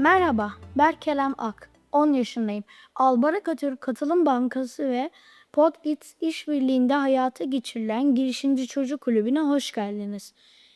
Merhaba, Berkelem Ak. 10 yaşındayım. Albarak Türk Katılım Bankası ve Podgit işbirliğinde hayata geçirilen Girişimci Çocuk Kulübü'ne hoş geldiniz.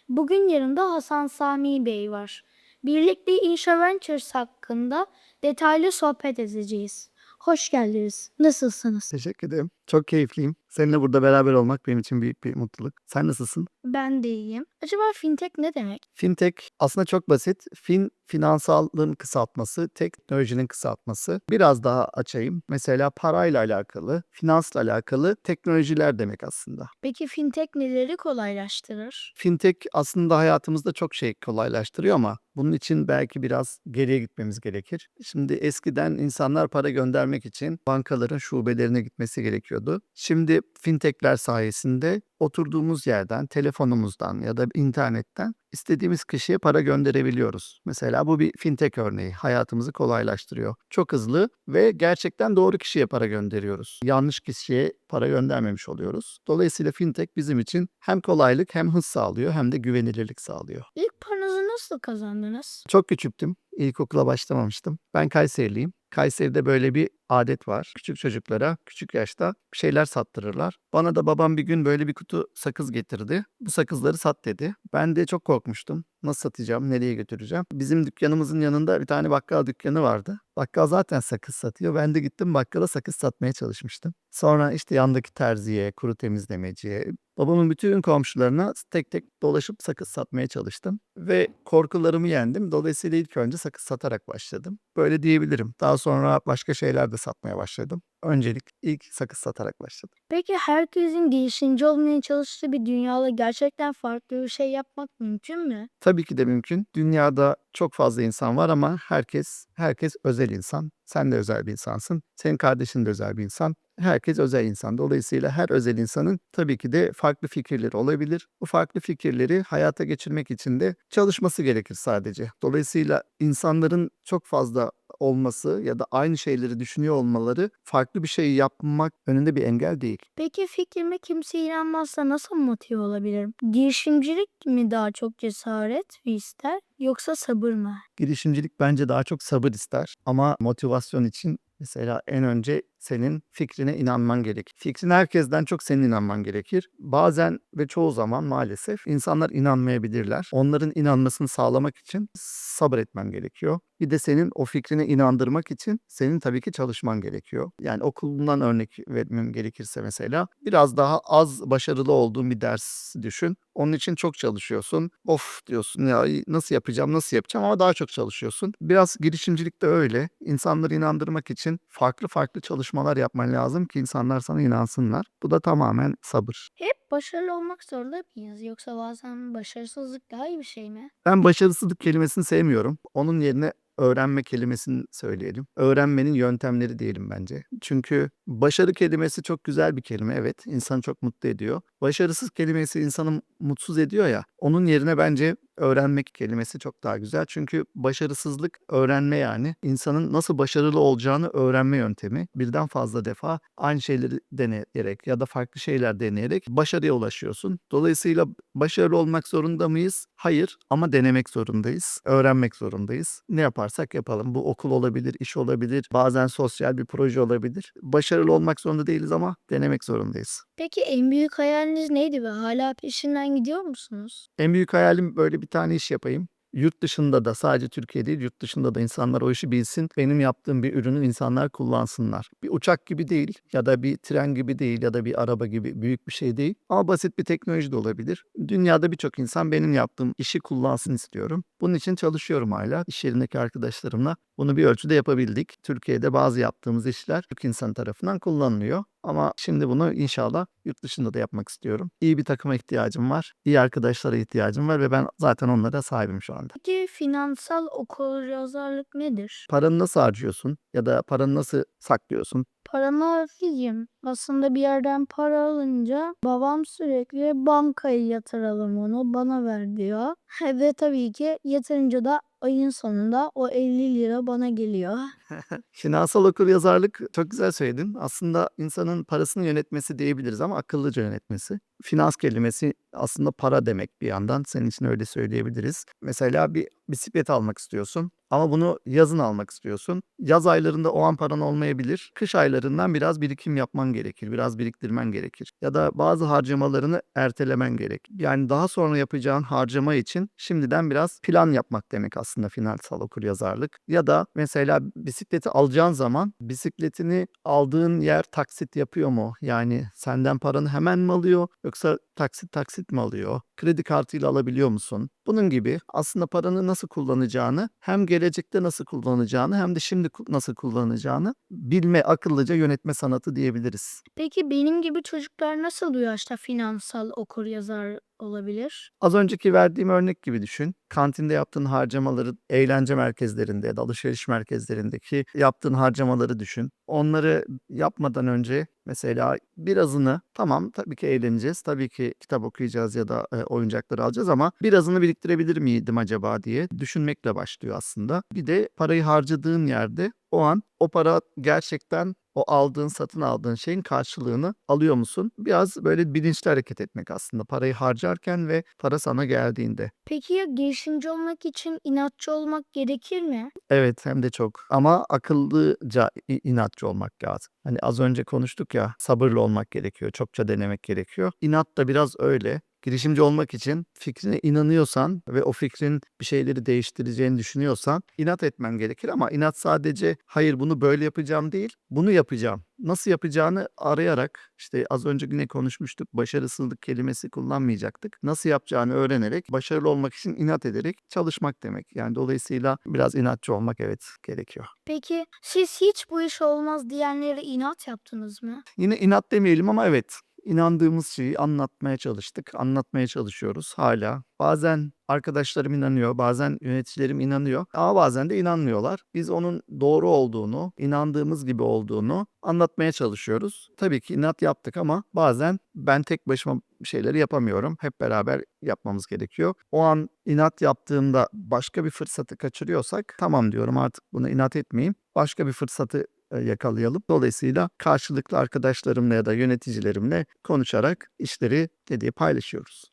Bugün yanımda Hasan Sami Bey var. Birlikte Insha Ventures hakkında detaylı sohbet edeceğiz. Hoş geldiniz. Nasılsınız? Teşekkür ederim. Çok keyifliyim. Seninle burada beraber olmak benim için büyük bir mutluluk. Sen nasılsın? Ben de iyiyim. Acaba fintech ne demek? Fintech aslında çok basit. Fin, finansallığın kısaltması, teknolojinin kısaltması. Biraz daha açayım. Mesela parayla alakalı, finansla alakalı teknolojiler demek aslında. Peki fintech neleri kolaylaştırır? Fintech aslında hayatımızda çok şey kolaylaştırıyor ama bunun için belki biraz geriye gitmemiz gerekir. Şimdi eskiden insanlar para göndermek için bankaların şubelerine gitmesi gerekiyordu. Şimdi fintechler sayesinde oturduğumuz yerden, telefonumuzdan ya da internetten istediğimiz kişiye para gönderebiliyoruz. Mesela bu bir fintech örneği. Hayatımızı kolaylaştırıyor. Çok hızlı ve gerçekten doğru kişiye para gönderiyoruz. Yanlış kişiye para göndermemiş oluyoruz. Dolayısıyla fintech bizim için hem kolaylık hem hız sağlıyor hem de güvenilirlik sağlıyor. İlk paranızı nasıl kazandınız? Çok küçüktüm. İlkokula başlamamıştım. Ben Kayseriliyim. Kayseri'de böyle bir adet var. Küçük çocuklara küçük yaşta bir şeyler sattırırlar. Bana da babam bir gün böyle bir kutu sakız getirdi. Bu sakızları sat dedi. Ben de çok korkmuştum. Nasıl satacağım, nereye götüreceğim? Bizim dükkanımızın yanında bir tane bakkal dükkanı vardı. Bakkal zaten sakız satıyor. Ben de gittim bakkala sakız satmaya çalışmıştım. Sonra işte yandaki terziye, kuru temizlemeciye, babamın bütün komşularına tek tek dolaşıp sakız satmaya çalıştım. Ve korkularımı yendim. Dolayısıyla ilk önce sakız satarak başladım. Böyle diyebilirim. Daha sonra başka şeyler de satmaya başladım. Öncelik ilk sakız satarak başladım. Peki herkesin girişimci olmaya çalıştığı bir dünyada gerçekten farklı bir şey yapmak mümkün mü? Tabii ki de mümkün. Dünyada çok fazla insan var ama herkes herkes özel insan. Sen de özel bir insansın. Senin kardeşin de özel bir insan. Herkes özel insan. Dolayısıyla her özel insanın tabii ki de farklı fikirleri olabilir. Bu farklı fikirleri hayata geçirmek için de çalışması gerekir sadece. Dolayısıyla insanların çok fazla olması ya da aynı şeyleri düşünüyor olmaları farklı bir şey yapmak önünde bir engel değil. Peki fikrime kimse inanmazsa nasıl motive olabilirim? Girişimcilik mi daha çok cesaret ister yoksa sabır mı? Girişimcilik bence daha çok sabır ister ama motivasyon için mesela en önce senin fikrine inanman gerek. Fikrin herkesten çok senin inanman gerekir. Bazen ve çoğu zaman maalesef insanlar inanmayabilirler. Onların inanmasını sağlamak için sabretmen gerekiyor. Bir de senin o fikrine inandırmak için senin tabii ki çalışman gerekiyor. Yani okulundan örnek vermem gerekirse mesela biraz daha az başarılı olduğun bir ders düşün. Onun için çok çalışıyorsun. Of diyorsun ya nasıl yapacağım nasıl yapacağım ama daha çok çalışıyorsun. Biraz girişimcilik de öyle. İnsanları inandırmak için farklı farklı çalışmalar yapman lazım ki insanlar sana inansınlar. Bu da tamamen sabır. Hep başarılı olmak zorunda mıyız yoksa bazen başarısızlık daha iyi bir şey mi? Ben başarısızlık kelimesini sevmiyorum. Onun yerine öğrenme kelimesini söyleyelim. Öğrenmenin yöntemleri diyelim bence. Çünkü başarı kelimesi çok güzel bir kelime. Evet, insanı çok mutlu ediyor. Başarısız kelimesi insanı mutsuz ediyor ya. Onun yerine bence öğrenmek kelimesi çok daha güzel. Çünkü başarısızlık öğrenme yani. İnsanın nasıl başarılı olacağını öğrenme yöntemi. Birden fazla defa aynı şeyleri deneyerek ya da farklı şeyler deneyerek başarıya ulaşıyorsun. Dolayısıyla başarılı olmak zorunda mıyız? Hayır ama denemek zorundayız. Öğrenmek zorundayız. Ne yaparsak yapalım. Bu okul olabilir, iş olabilir, bazen sosyal bir proje olabilir. Başarılı olmak zorunda değiliz ama denemek zorundayız. Peki en büyük hayaliniz neydi ve hala peşinden gidiyor musunuz? En büyük hayalim böyle bir tane iş yapayım. Yurt dışında da sadece Türkiye değil yurt dışında da insanlar o işi bilsin. Benim yaptığım bir ürünü insanlar kullansınlar. Bir uçak gibi değil ya da bir tren gibi değil ya da bir araba gibi büyük bir şey değil. Ama basit bir teknoloji de olabilir. Dünyada birçok insan benim yaptığım işi kullansın istiyorum. Bunun için çalışıyorum hala. İş yerindeki arkadaşlarımla bunu bir ölçüde yapabildik. Türkiye'de bazı yaptığımız işler Türk insan tarafından kullanılıyor. Ama şimdi bunu inşallah yurt dışında da yapmak istiyorum. İyi bir takıma ihtiyacım var. İyi arkadaşlara ihtiyacım var ve ben zaten onlara sahibim şu anda. Peki finansal okuryazarlık nedir? Paranı nasıl harcıyorsun ya da paranı nasıl saklıyorsun? Hafifim. Aslında bir yerden para alınca babam sürekli bankaya yatıralım onu bana ver diyor. Ve tabii ki yatırınca da ayın sonunda o 50 lira bana geliyor. Finansal okuryazarlık çok güzel söyledin. Aslında insanın parasını yönetmesi diyebiliriz ama akıllıca yönetmesi. Finans kelimesi aslında para demek bir yandan. Senin için öyle söyleyebiliriz. Mesela bir bisiklet almak istiyorsun. Ama bunu yazın almak istiyorsun. Yaz aylarında o an paran olmayabilir. Kış aylarından biraz birikim yapman gerekir. Biraz biriktirmen gerekir. Ya da bazı harcamalarını ertelemen gerek. Yani daha sonra yapacağın harcama için şimdiden biraz plan yapmak demek aslında finansal okuryazarlık. Ya da mesela bisikleti alacağın zaman bisikletini aldığın yer taksit yapıyor mu? Yani senden paranı hemen mi alıyor yoksa taksit taksit mi alıyor? Kredi kartıyla alabiliyor musun? Bunun gibi aslında paranı nasıl kullanacağını hem gelecekte nasıl kullanacağını hem de şimdi nasıl kullanacağını bilme, akıllıca yönetme sanatı diyebiliriz. Peki benim gibi çocuklar nasıl bu yaşta finansal okuryazar olabilir? Az önceki verdiğim örnek gibi düşün. Kantinde yaptığın harcamaları, eğlence merkezlerinde ya da alışveriş merkezlerindeki yaptığın harcamaları düşün. Onları yapmadan önce mesela birazını tamam tabii ki eğleneceğiz, tabii ki kitap okuyacağız ya da e, oyuncakları alacağız ama birazını biriktirebilir miydim acaba diye düşünmekle başlıyor aslında. Bir de parayı harcadığın yerde o an o para gerçekten o aldığın, satın aldığın şeyin karşılığını alıyor musun? Biraz böyle bilinçli hareket etmek aslında parayı harcarken ve para sana geldiğinde. Peki ya girişimci olmak için inatçı olmak gerekir mi? Evet hem de çok ama akıllıca inatçı olmak lazım. Hani az önce konuştuk ya sabırlı olmak gerekiyor, çokça denemek gerekiyor. İnat da biraz öyle. Girişimci olmak için fikrine inanıyorsan ve o fikrin bir şeyleri değiştireceğini düşünüyorsan inat etmen gerekir ama inat sadece hayır bunu böyle yapacağım değil, bunu yapacağım. Nasıl yapacağını arayarak işte az önce yine konuşmuştuk başarısızlık kelimesi kullanmayacaktık. Nasıl yapacağını öğrenerek başarılı olmak için inat ederek çalışmak demek. Yani dolayısıyla biraz inatçı olmak evet gerekiyor. Peki siz hiç bu iş olmaz diyenlere inat yaptınız mı? Yine inat demeyelim ama evet inandığımız şeyi anlatmaya çalıştık. Anlatmaya çalışıyoruz hala. Bazen arkadaşlarım inanıyor, bazen yöneticilerim inanıyor ama bazen de inanmıyorlar. Biz onun doğru olduğunu, inandığımız gibi olduğunu anlatmaya çalışıyoruz. Tabii ki inat yaptık ama bazen ben tek başıma şeyleri yapamıyorum. Hep beraber yapmamız gerekiyor. O an inat yaptığımda başka bir fırsatı kaçırıyorsak tamam diyorum artık buna inat etmeyeyim. Başka bir fırsatı yakalayalım. Dolayısıyla karşılıklı arkadaşlarımla ya da yöneticilerimle konuşarak işleri dediği paylaşıyoruz.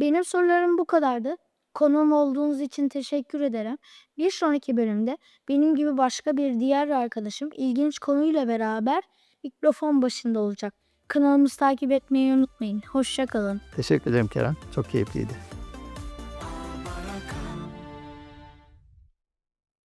Benim sorularım bu kadardı. Konuğum olduğunuz için teşekkür ederim. Bir sonraki bölümde benim gibi başka bir diğer arkadaşım ilginç konuyla beraber mikrofon başında olacak. Kanalımızı takip etmeyi unutmayın. Hoşça kalın. Teşekkür ederim Kerem. Çok keyifliydi.